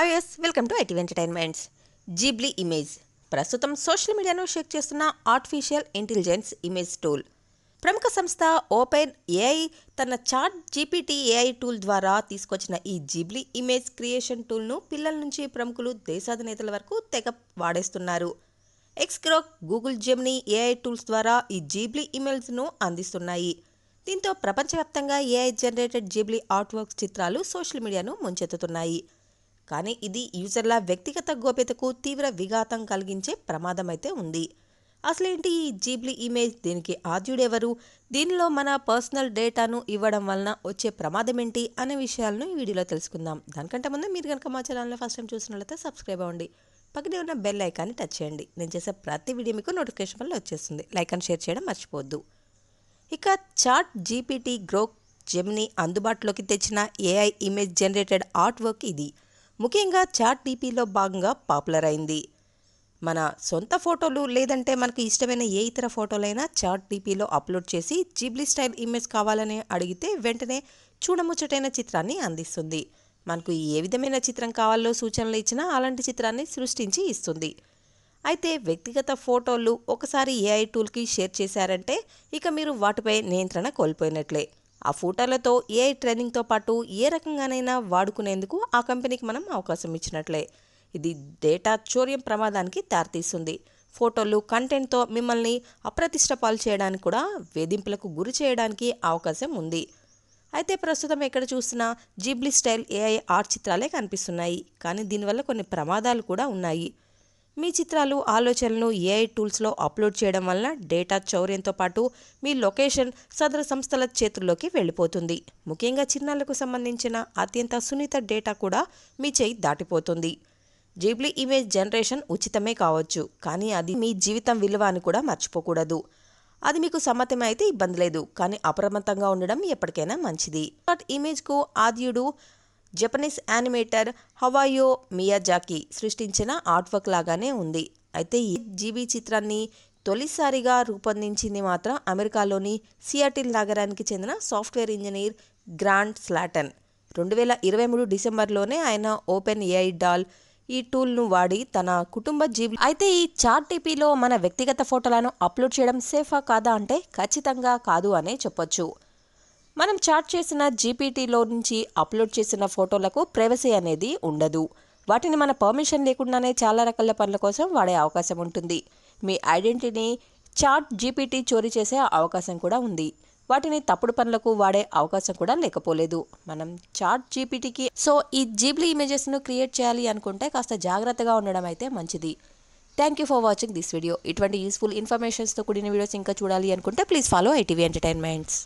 Hi yes welcome to IT entertainments. Ghibli image. ప్రస్తుతం social మీడియాను shake చేస్తున్న artificial intelligence image tool. ప్రముఖ సంస్థ ఓపెన్ ఏఐ తన చాట్ జీపీటీ ఏఐ టూల్ ద్వారా తీసుకొచ్చిన ఈ జీబ్లీ ఇమేజ్ క్రియేషన్ టూల్ను పిల్లల నుంచి ప్రముఖులు దేశాధినేతల వరకు తెగ వాడేస్తున్నారు. X Grok Google Gemini AI tools ద్వారా ఈ జీబ్లీ ఇమేజ్ను అందిస్తున్నాయి. దీంతో ప్రపంచవ్యాప్తంగా AI generated Ghibli art works చిత్రాలు సోషల్ మీడియాను ముంచెత్తుతున్నాయి. కానీ ఇది యూజర్ల వ్యక్తిగత గోప్యతకు తీవ్ర విఘాతం కలిగించే ప్రమాదమైతే ఉంది. అసలేంటి ఈ జీబ్లీ ఇమేజ్? దీనికి ఆద్యుడెవరు? దీనిలో మన పర్సనల్ డేటాను ఇవ్వడం వలన వచ్చే ప్రమాదం ఏంటి అనే విషయాలను ఈ వీడియోలో తెలుసుకుందాం. దానికంటే ముందు మీరు కనుక మా ఛానల్ని ఫస్ట్ టైం చూసినట్లయితే సబ్స్క్రైబ్ అవ్వండి. పక్కనే ఉన్న బెల్ ఐకాన్ని టచ్ చేయండి. నేను చేసే ప్రతి వీడియో మీకు నోటిఫికేషన్ వల్ల వచ్చేస్తుంది. లైక్ అండ్ షేర్ చేయడం మర్చిపోవద్దు. ఇక చాట్ జీపీటీ గ్రోక్ జెమ్ని అందుబాటులోకి తెచ్చిన AI image generated art work ఇది. ముఖ్యంగా చాట్ డీపీలో భాగంగా పాపులర్ అయింది. మన సొంత ఫోటోలు లేదంటే మనకు ఇష్టమైన ఏ ఇతర ఫోటోలైనా చాట్ డీపీలో అప్లోడ్ చేసి జీబ్లీ స్టైల్ ఇమేజ్ కావాలని అడిగితే వెంటనే చూడముచ్చటైన చిత్రాన్ని అందిస్తుంది. మనకు ఏ విధమైన చిత్రం కావాలో సూచనలు ఇచ్చినా అలాంటి చిత్రాన్ని సృష్టించి ఇస్తుంది. అయితే వ్యక్తిగత ఫోటోలు ఒకసారి ఏఐ టూల్కి షేర్ చేశారంటే ఇక మీరు వాటిపై నియంత్రణ కోల్పోయినట్లే. ఆ ఫోటోలతో ఏఐ ట్రైనింగ్తో పాటు ఏ రకంగానైనా వాడుకునేందుకు ఆ కంపెనీకి మనం అవకాశం ఇచ్చినట్లే. ఇది డేటా చోర్యం ప్రమాదానికి దారితీస్తుంది. ఫోటోలు కంటెంట్తో మిమ్మల్ని అప్రతిష్ట పాలు చేయడానికి కూడా వేధింపులకు గురి చేయడానికి అవకాశం ఉంది. అయితే ప్రస్తుతం ఎక్కడ చూసినా జీబ్లీ స్టైల్ ఏఐ ఆర్ట్ చిత్రాలే కనిపిస్తున్నాయి. కానీ దీనివల్ల కొన్ని ప్రమాదాలు కూడా ఉన్నాయి. మీ చిత్రాలు ఆలోచనలను ఏఐ టూల్స్లో అప్లోడ్ చేయడం వలన డేటా చౌర్యంతో పాటు మీ లొకేషన్ సదరు సంస్థల చేతుల్లోకి వెళ్ళిపోతుంది. ముఖ్యంగా చిన్నారులకు సంబంధించిన అత్యంత సున్నిత డేటా కూడా మీ చేయి దాటిపోతుంది. జీబ్లీ ఇమేజ్ జనరేషన్ ఉచితమే కావచ్చు కానీ అది మీ జీవితం విలువ అని కూడా మర్చిపోకూడదు. అది మీకు సమ్మతం అయితే ఇబ్బంది లేదు కానీ అప్రమత్తంగా ఉండడం ఎప్పటికైనా మంచిది. బట్ ఇమేజ్కు ఆద్యుడు జపనీస్ యానిమేటర్ హవాయో మియాజాకి సృష్టించిన ఆర్ట్ వర్క్ లాగానే ఉంది. అయితే ఈ జీబీ చిత్రాన్ని తొలిసారిగా రూపొందించింది మాత్రం అమెరికాలోని సియాటిల్ నగరానికి చెందిన సాఫ్ట్వేర్ ఇంజనీర్ గ్రాండ్ స్లాటన్. రెండు వేల ఇరవై మూడు డిసెంబర్లోనే ఆయన ఓపెన్ ఏఐ డాల్ ఈ టూల్ను వాడి తన కుటుంబ జీవి అయితే ఈ చాట్ టీపీలో మన వ్యక్తిగత ఫోటోలను అప్లోడ్ చేయడం సేఫా కాదా అంటే ఖచ్చితంగా కాదు అనే చెప్పొచ్చు. మనం చాట్ చేసిన జీపీటీలో నుంచి అప్లోడ్ చేసిన ఫోటోలకు ప్రైవసీ అనేది ఉండదు. వాటిని మన పర్మిషన్ లేకుండానే చాలా రకాల పనుల కోసం వాడే అవకాశం ఉంటుంది. మీ ఐడెంటిటీని చాట్ జీపీటీ చోరీ చేసే అవకాశం కూడా ఉంది. వాటిని తప్పుడు పనులకు వాడే అవకాశం కూడా లేకపోలేదు. మనం చాట్ జీపీటీకి సో ఈ జీబ్లీ ఇమేజెస్ను క్రియేట్ చేయాలి అనుకుంటే కాస్త జాగ్రత్తగా ఉండడం అయితే మంచిది. Thank you for watching this video ఇటువంటి యూస్ఫుల్ ఇన్ఫర్మేషన్స్తో కూడిన వీడియోస్ ఇంకా చూడాలి అనుకుంటే ప్లీజ్ ఫాలో ఐటీవీ ఎంటర్టైన్మెంట్స్